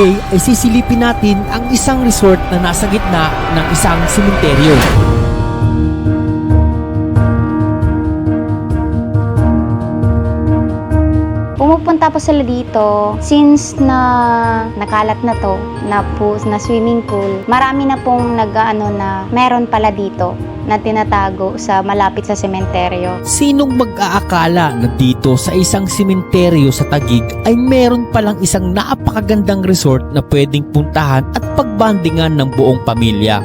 Today ay sisilipin natin ang isang resort na nasa gitna ng isang simenteryo. Po sila dito since na nakalat na to na po na swimming pool. Marami na pong nag-ano na meron pala dito na tinatago sa malapit sa sementeryo. Sinong mag-aakala na dito sa isang simenteryo sa Tagig ay meron palang isang napakagandang resort na pwedeng puntahan at pagbandingan ng buong pamilya.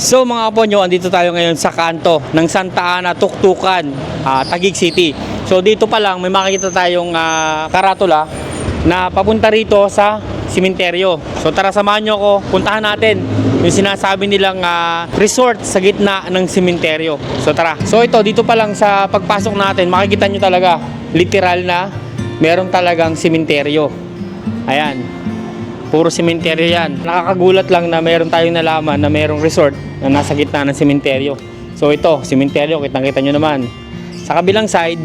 So mga kaponyo, andito tayo ngayon sa kanto ng Santa Ana, Tuktukan, ah, Taguig City. So dito pa lang may makikita tayong ah, karatula na papunta rito sa simenteryo. So tara samahan nyo ako, puntahan natin yung sinasabi nilang ah, resort sa gitna ng simenteryo. So tara. So ito, dito pa lang sa pagpasok natin, makikita nyo talaga, literal na meron talagang simenteryo. Ayan, Puro sementeryo yan. Nakakagulat lang na meron tayong nalaman na merong resort na nasa gitna ng sementeryo. So ito, sementeryo, kitang-kita nyo naman. Sa kabilang side,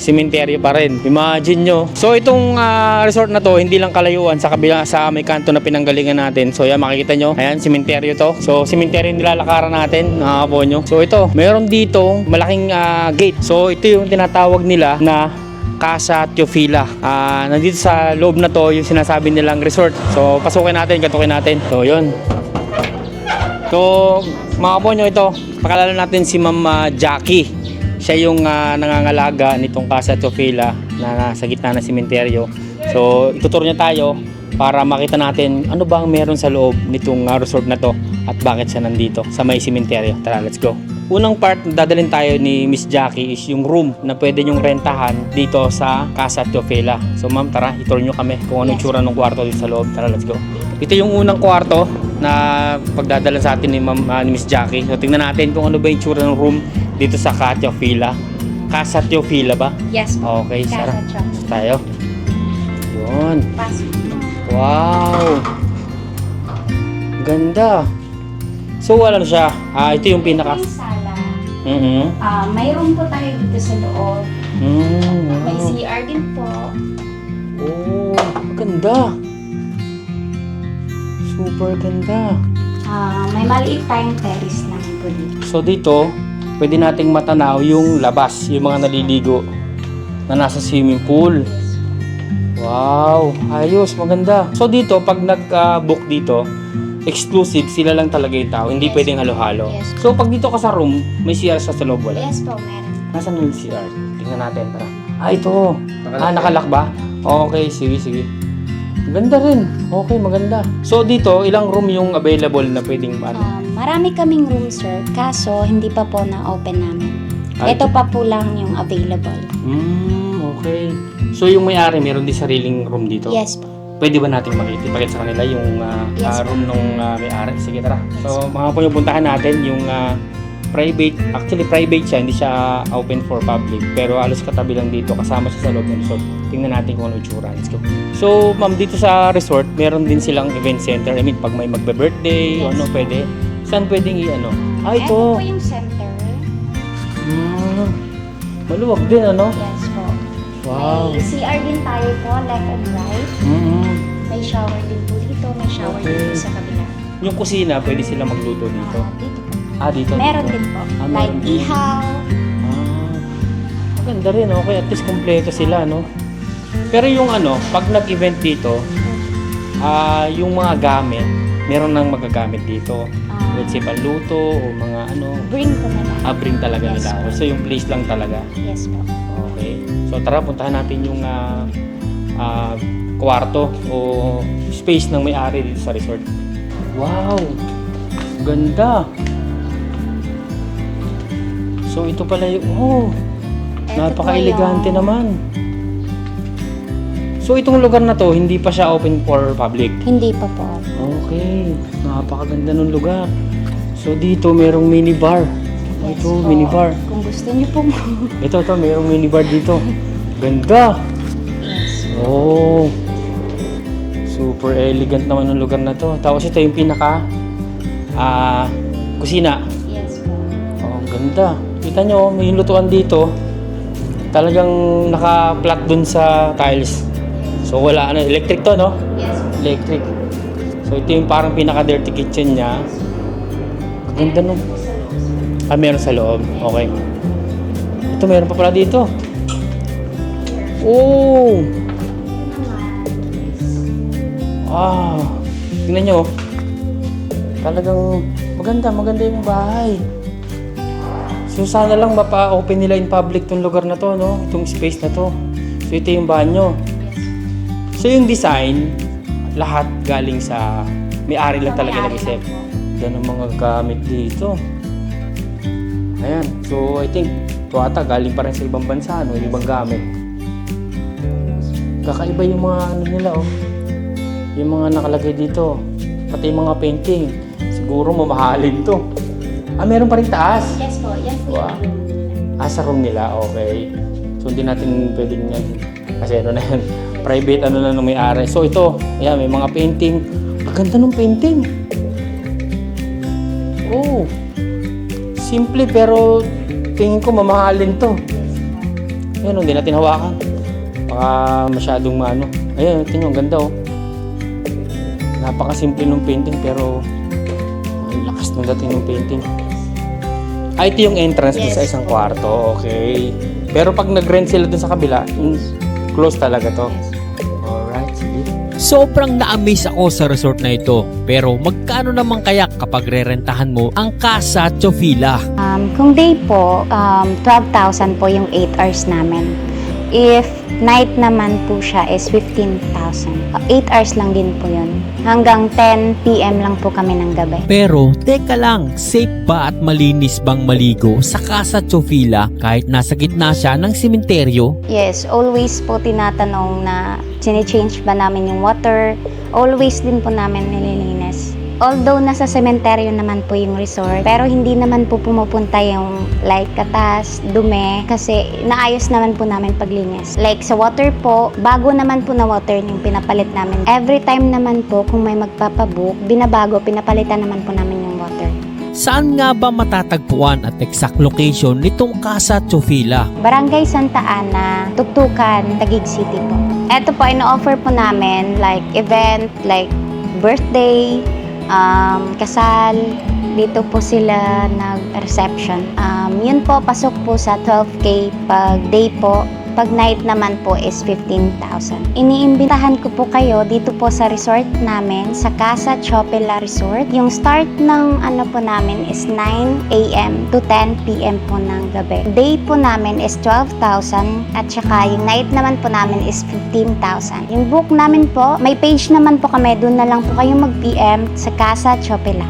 sementeryo pa rin. Imagine nyo. So itong ah, resort na to, hindi lang kalayuan sa kabila sa may kanto na pinanggalingan natin. So yan, makikita nyo. Ayan, sementeryo to. So sementeryo yung nilalakaran natin, mga kaponyo. So ito, meron dito malaking ah, gate. So ito yung tinatawag nila na Casa Teofila. Ah, nandito sa loob na to yung sinasabi nilang resort. So, pasukin natin, katukin natin. So, yun. So, mga kaponyo ito, pakilala natin si Ma'am ah, Jackie. Siya yung ah, nangangalaga nitong Casa Teofila na nasa gitna ng sementeryo. So, ituturo niya tayo para makita natin ano ba ang meron sa loob nitong ah, resort na to at bakit siya nandito sa may sementeryo. Tara, let's go. Unang part na dadalhin tayo ni Miss Jackie is yung room na pwede nyong rentahan dito sa Casa Teofila. So ma'am, tara, ituro nyo kami kung anong Yes. tsura ng kwarto dito sa loob. Tara, let's go. Ito yung unang kwarto na pagdadala sa atin ni, Ma'am, ah, ni Miss Jackie. So tingnan natin kung ano ba yung tsura ng room dito sa Casa Teofila. Casa Teofila ba? Yes po. Okay, Casa. So tayo. Yun. Pasok. Wow! Ganda. So, ano siya? Ah, ito yung pinaka... Yung sala. Mhm. Ah, may room po tayo dito sa loob. Mm, May wow. CR din po. Oh, ganda. Super ganda. Ah, may maliit tayong terrace po dito. So dito, pwede nating matanaw yung labas, yung mga naliligo na nasa swimming pool. Wow, ayos, maganda. So dito, pag nag-book dito, exclusive, sila lang talaga yung tao. Hindi Yes. pwedeng halo-halo. Yes. So pag dito ka sa room, may CR sa loob wala. Yes po, meron. Nasaan yung CR? Tingnan natin, tara. Ah, ito. ah, nakalak ba? Okay, sige, sige. Ganda rin. Okay, maganda. So dito, ilang room yung available na pwedeng ano? Ah, marami kaming room, sir. Kaso, hindi pa po na-open namin. Ay, Ito pa po lang yung available. Hmm, okay. So yung may-ari meron din sariling room dito? Yes po. Pwede ba nating makita ipakita sa kanila yung ah, Yes, ah, room nung ah, may-ari? Sige, tara. So mga po yung puntahan natin yung ah, private, actually private siya, hindi siya open for public. Pero alos katabi lang dito, kasama siya sa loob ng resort. Tingnan natin kung ano yung tsura. Let's go. So ma'am, dito sa resort, meron din silang event center. I mean, pag may magbe-birthday, Yes. ano, pwede. Saan pwedeng i-ano? Ah, Ito ito. po yung center. Hmm. Maluwag din, ano? Yes po. Wow. May CR din tayo po, left and right. Mm-hmm. May shower din po dito. May shower din Okay. po sa kabila. Yung kusina, pwede sila magluto dito. Ah, dito. Ah, dito. Meron dito. din po. Ah, like meron din. ihaw. Ah, maganda rin. Okay, at least kompleto sila, no? Pero yung ano, pag nag-event dito, ah, yung mga gamit, meron nang magagamit dito. ah, Let's say, panluto o mga ano, bring ko na lang. abring talaga Yes, nila. So, yung place lang talaga. Yes po. Okay. So, tara, puntahan natin yung ah, ah, kwarto o space ng may-ari dito sa resort. Wow! Ganda! So, ito pala yung... Oh! Napaka-elegante naman. So, itong lugar na to, hindi pa siya open for public. Hindi pa po. Okay. Napakaganda ng lugar. So, dito merong minibar. Yes Ito, po. minibar. Kung gusto niyo po. Ito, ito, merong minibar dito. Ganda! yes. Oh. Super elegant naman ng lugar na to. Tapos ito yung pinaka ah kusina. Yes po. Oh, ganda. Kita nyo, may lutuan dito. Talagang naka-flat dun sa tiles. So wala ano, electric to no? Yes. Electric. So ito yung parang pinaka-dirty kitchen niya. Ganda no. Ah, meron sa loob. Okay. Ito meron pa pala dito. Oh! Ah, tingnan nyo. Talagang maganda, maganda yung bahay. So sana lang mapa-open nila in public tong lugar na to, no? Itong space na to. So ito yung banyo. So yung design, lahat galing sa may-ari lang talaga nag-isip. Yan ang mga gamit dito. Ayan. So I think ito ata galing pa rin sa ibang bansa, no? Yung ibang gamit. Kakaiba yung mga ano nila, oh. Yung mga nakalagay dito. Pati yung mga painting. Siguro mamahalin to. Ah, meron pa rin taas. Yes po, yan po. Wow. Ah, sa room nila, okay. So, hindi natin pwedeng yan. Kasi ano na yan, private ano na nung may-ari. So, ito, ayan, may mga painting. Ang ganda ng painting. Oh. Simple pero tingin ko mamahalin to. Ayan, oh, hindi natin hawakan. Baka masyadong maano. Ayan, tingnan, ang ganda oh. Napakasimple ng painting pero lakas ng dating ng painting. Ah, ito yung entrance dun sa Yes. isang kwarto. Okay. Pero pag nag-rent sila dun sa kabila, close talaga to. Alright, sige. Sobrang na-amaze ako sa resort na ito. Pero magkano naman kaya kapag rerentahan mo ang Casa Chofila? Um, kung day po, um, 12,000 po yung 8 hours namin. If night naman po siya is 15,000. 8 hours lang din po yun. Hanggang 10 p.m. lang po kami ng gabi. Pero teka lang, safe ba at malinis bang maligo sa Casa Chofila kahit nasa gitna siya ng simenteryo? Yes, always po tinatanong na change ba namin yung water. Always din po namin nililinis. Although nasa sementeryo naman po yung resort, pero hindi naman po pumupunta yung like katas, dumi, kasi naayos naman po namin paglinis. Like sa water po, bago naman po na water yung pinapalit namin. Every time naman po kung may magpapabook, binabago, pinapalitan naman po namin yung water. Saan nga ba matatagpuan at exact location nitong Casa Chofila? Barangay Santa Ana, Tuktukan, Taguig City po. Ito po, ino-offer po namin like event, like birthday, um, kasal. Dito po sila nag-reception. Um, yun po, pasok po sa 12K pag day po. Pag night naman po is 15,000. Iniimbitahan ko po kayo dito po sa resort namin, sa Casa Chopela Resort. Yung start ng ano po namin is 9 a.m. to 10 p.m. po ng gabi. Day po namin is 12,000 at saka yung night naman po namin is 15,000. Yung book namin po, may page naman po kami, doon na lang po kayo mag-PM sa Casa Chopela.